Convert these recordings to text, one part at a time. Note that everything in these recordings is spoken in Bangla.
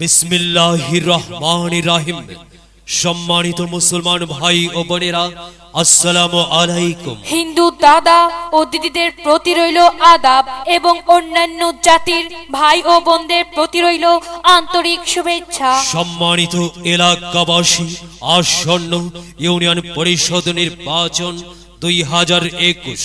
বিসমিল্লাহির রহমানির রহিম। সম্মানিত মুসলমান ভাই ও বোনেরা আসসালামু আলাইকুম। হিন্দু দাদা ও দিদিদের প্রতি রইল আদাব এবং অন্যান্য জাতির ভাই ও বোনদের প্রতি রইল আন্তরিক শুভেচ্ছা। সম্মানিত এলাকাবাসী আসন্ন ইউনিয়ন পরিষদ নির্বাচন দুই হাজার একুশ।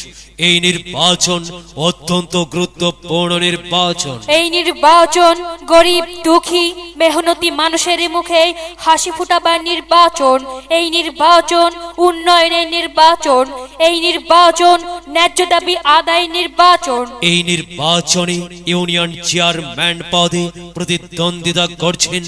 এই নির্বাচন অত্যন্ত গুরুত্বপূর্ণ নির্বাচন। এই নির্বাচন গরিব দুঃখী মেহনতি মানুষের মুখে হাসি ফুটাবার নির্বাচন এই নির্বাচন উন্নয়নের নির্বাচন এই নির্বাচন ন্যায্য দাবি আদায় নির্বাচন। এই নির্বাচনে ইউনিয়ন চেয়ারম্যান পদে প্রতিদ্বন্দ্বিতা করছেন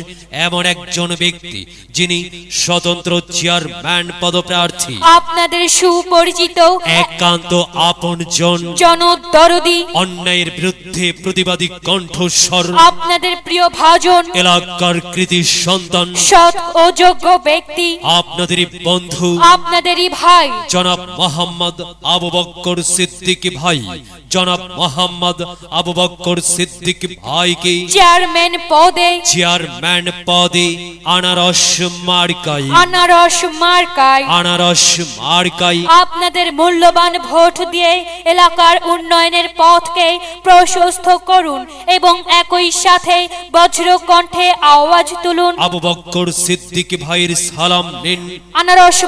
এমন একজন ব্যক্তি যিনি স্বতন্ত্র চেয়ারম্যান পদপ্রার্থী। আপনাদের সুপরিচিত একান্ত আপন জন জনদরদি অন্যায়ের বিরুদ্ধে প্রতিবাদী কণ্ঠস্বর আপনাদের প্রিয় ভাজন এলাকার কৃতি সন্তান। সৎ ও যোগ্য ব্যক্তি। আপনাদেরই বন্ধু। আপনাদেরই ভাই। জনাব মোহাম্মদ আবু বক্কর সিদ্দিক ভাই। জনাব মোহাম্মদ আবু বক্কর সিদ্দিক ভাইকে চেয়ারম্যান পদে। চেয়ারম্যান পদে আনারস মার্কাই আনারস মার্কায়। আনারস মার্কাই আপনাদের মূল্যবান ভোট দিয়ে এলাকার উন্নয়নের পথকে প্রশস্ত করুন এবং একই সাথে বজ্র কণ্ঠে আওয়াজ তুলুন। আবু বক্কর সিদ্দিক ভাইয়ের সালাম নিন। আনারস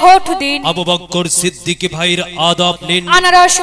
ভোট দিন। আবু বক্কর সিদ্দিক ভাইয়ের আদব নিন। আনারস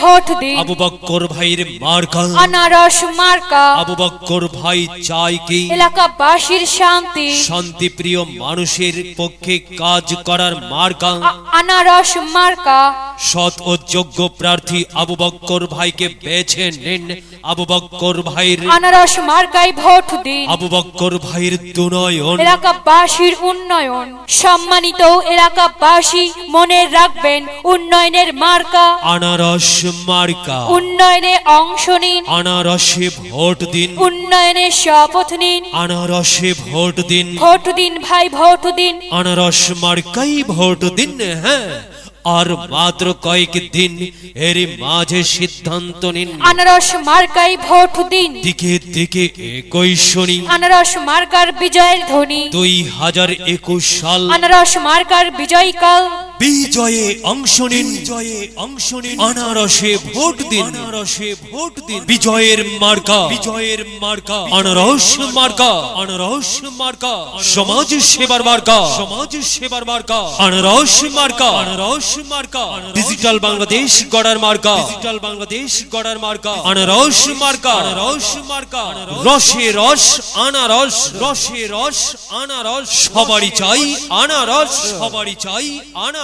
ভোট দিন। আবু বক্কর ভাইয়ের মার্কা। আনারস মার্কা। আবু বক্কর ভাই চাই কি? এলাকাবাসীর শান্তি। শান্তিপ্রিয় মানুষের পক্ষে কাজ করার মার্কা। আনারস মার্কা। সৎ ও যোগ্য প্রার্থী আবু বক্কর ভাইকে বেছে নিন। আবু বক্কর ভাইয়ের আনারস মার্কায় ভোট দিন। আবু বক্কর ভাইয়ের দুনয়ন। এলাকাবাসীর উন্নয়ন। সম্মানিত এলাকাবাসী মনে রাখবেন উন্নয়নের মার্কা। আনারস মার্কা। উন্নয়নে অংশ নিন। আনারসে ভোট দিন। উন্নয়নের শপথ নিন। আনারসে ভোট দিন। ভোট দিন ভাই ভোট দিন। আনারস মার্কাই ভোট দিন হ্যাঁ। আর মাত্র কয়েক দিন এর মাঝে সিদ্ধান্ত নিন। আনারস মার্কাই ভোট দিন। দিকে দিকে একই শুনি। আনারস মার্কার বিজয়ের ধ্বনি। দুই হাজার একুশ সাল। আনারস মার্কার বিজয়কাল। বিজয়ে অংশ নিন। বিজয়ে অংশ নিন। আনারসে ভোট দিন। আনারসে ভোট দিন। বিজয়ের মার্কা। বিজয়ের মার্কা। আনারস মার্কা। আনারস মার্কা। সমাজ সেবার মার্কা। সমাজ সেবার মার্কা। আনারস মার্কা। আনারস মার্কা। ডিজিটাল বাংলাদেশ গড়ার মার্কা। ডিজিটাল বাংলাদেশ গড়ার মার্কা। আনারস মার্কা। আনারস মার্কা। রসে রস আনারস। রসে রস আনারস। সবারই চাই আনারস। সবারই চাই আনারস।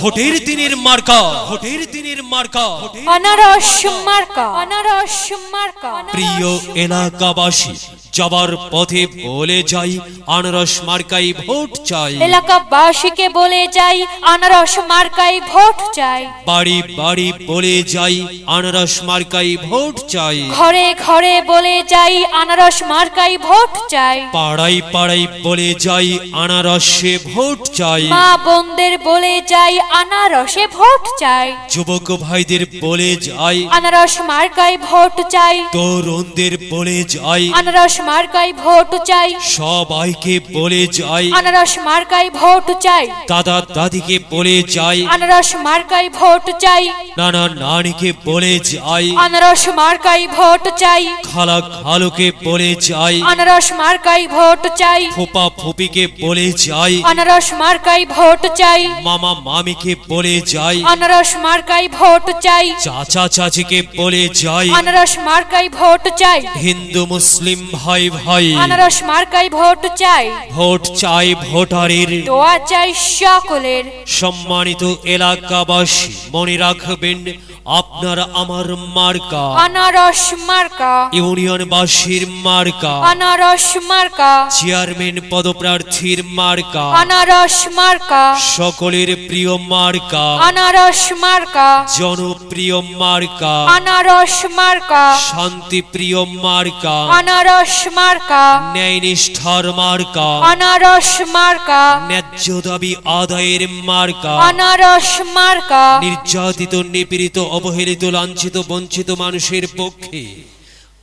ভোটের দিনের মার্কা। ভোটের দিনের মার্কা। অনারস মার্কা। অনারস মার্কা। প্রিয় এলাকাবাসী যাবার পথে বলে যাই আনারস মার্কাই ভোট চাই। এলাকাবাসীকে বলে যাই আনারস মার্কায় ভোট চাই। বাড়ি বাড়ি বলে যাই আনারস মার্কাই ভোট চাই। ঘরে ঘরে বলে যাই আনারস মার্কায় ভোট চাই। পাড়াই পাড়াই বলে যাই আনারসে ভোট চাই। মা বোনদের বলে যাই আনারসে ভোট চাই। যুবক ভাইদের বলে যাই আনারস মার্কায় ভোট চাই। তরুণদের বলে যাই। আনারস মার্কায় ভোট চাই। সবাইকে বলে যাই। আনারস মার্কায় ভোট চাই। দাদা দাদিকে বলে যাই। আনারস মার্কায় ভোট চাই। নানা নানিকে বলে যাই। আনারস মার্কায় ভোট চাই। খালা খালুকে বলে যাই। আনারস মার্কায় ভোট চাই। ফুপা ফুপিকে বলে যাই। আনারস মার্কায় ভোট চাই। মামা মামিকে বলে যাই। আনারস মার্কায় ভোট চাই। চাচা চাচিকে বলে যাই। আনারস মার্কায় ভোট চাই। হিন্দু মুসলিম ভাই ভাই। আনারস মার্কায় ভোট চাই। ভোট চাই ভোটারের। দোয়া চাই সকলের। সম্মানিত এলাকাবাসী মনে রাখবেন আপনার আমার মার্কা। আনারস মার্কা। ইউনিয়নবাসীর মার্কা। আনারস মার্কা। চেয়ারম্যান পদপ্রার্থীর মার্কা। আনারস মার্কা। সকলের প্রিয় মার্কা। আনারস মার্কা। জনপ্রিয় মার্কা। আনারস মার্কা। শান্তিপ্রিয় মার্কা। আনারস মার্কা। ন্যায় নিষ্ঠার মার্কা। আনারস মার্কা। ন্যায্য দাবি আদায়ের মার্কা। আনারস মার্কা। নির্যাতিত নিপীড়িত অবহেলিত লাঞ্ছিত বঞ্চিত মানুষের পক্ষে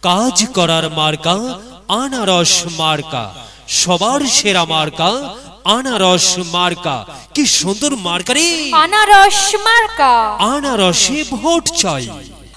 কাজ করার মার্কা আনারস মার্কা। সবার সেরা মার্কা আনারস মার্কা। কি সুন্দর মার্কা রে। আনারস মার্কা। আনারসে ভোট চাই।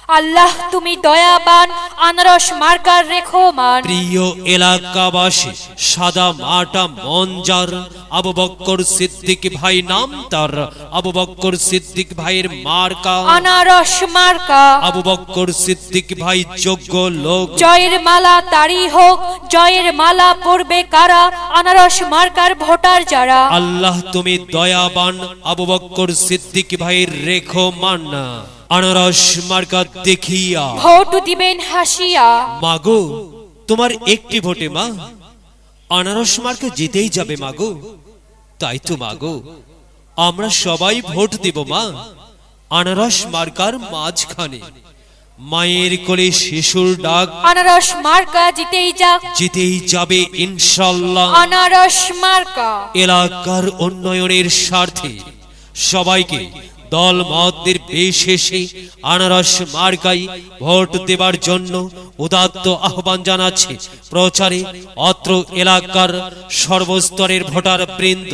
আল্লাহ তুমি দয়াবান আনারস মার্কার রেখো মান প্রিয় এলাকাবাসী সাদা মাটা মঞ্জার আবু বক্কর সিদ্দিক ভাই নাম তার আবু বক্কর সিদ্দিক ভাইয়ের মার্কা। আনারস মার্কা। আবু বক্কর সিদ্দিক ভাই যোগ্য লোক। জয়ের মালা তারি হোক জয়ের মালা পরবে কারা আনারস মার্কার ভোটার যারা। আল্লাহ তুমি দয়াবান আবু বক্কর সিদ্দিক ভাইয়ের রেখো মান আনারস মার্কা দেখিয়া। ভোট দিবেন হাসিয়া। মাগো তোমার একটি ভোটে মা। আনারস মার্কে জিতেই যাবে মাগো। তাই তো মাগো আমরা সবাই ভোট দেব মা। আনারস মার্কার মাঝখানে। মায়ের কোলে শিশুর ডাক। আনারস মার্কা জিতেই যাক। জিতেই যাবে ইনশাল্লাহ। আনারস মার্কা। এলাকার উন্নয়নের স্বার্থে সবাইকে দল মতের বিশেষে আনারস মার্গাই ভোট দেবার জন্য উদাত্ত আহ্বান জানাচ্ছে প্রচারে অত্র এলাকার সর্বস্তরের ভোটার বৃন্দ।